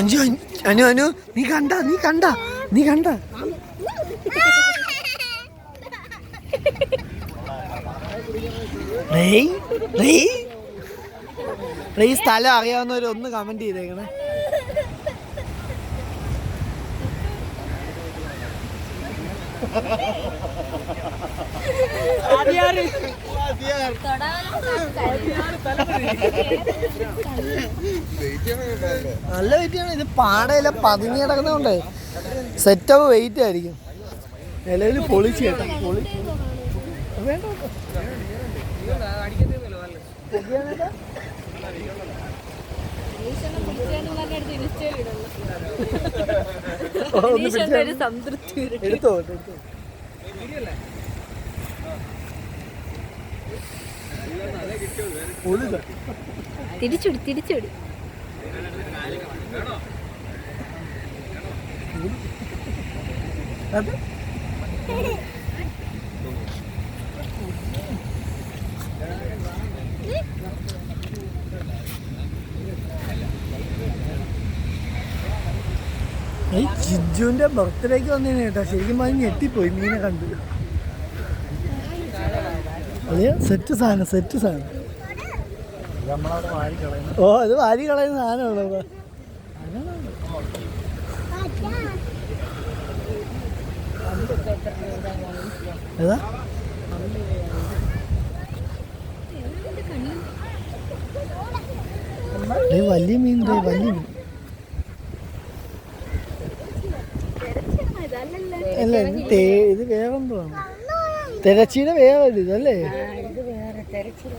അഞ്ചു അനു അനു നീ കണ്ട നീ കണ്ട നീ കണ്ട. ഈ സ്ഥലം അറിയാവുന്നവർ ഒന്ന് കമന്റ് ചെയ്തേക്കണേ. നല്ല വെയിറ്റ് ആണ്. ഇത് പാടയില പതുങ്ങി കിടക്കുന്നതുകൊണ്ട് സെറ്റ് ഓഫ് വെയിറ്റ് ആയിരിക്കും. നിലവിൽ പൊളിച്ച് കേട്ടോ. പൊളി വേണ്ട സംതൃപ്തി. എടുത്തോ എടുത്തോ. തിരിച്ചുടി ഈ ജിജുവിന്റെ ബർത്ത്ഡേക്ക് വന്നതിന് കേട്ടോ. ശരിക്കും പറഞ്ഞ് ഞെട്ടിപ്പോയി മീനെ കണ്ട്. സെറ്റ് സാധനം സെറ്റ് സാധനം. ഓ ഇത് വാരി കളയുന്ന സാധനമുള്ളൂ ഏതാ? വലിയ മീൻ വലിയ മീൻ. അല്ല ഇത് വേറെന്തോ ആണ്. തിരച്ചീന വേറെ ഇതല്ലേ ഇത് വേറെ തിരച്ചിൽ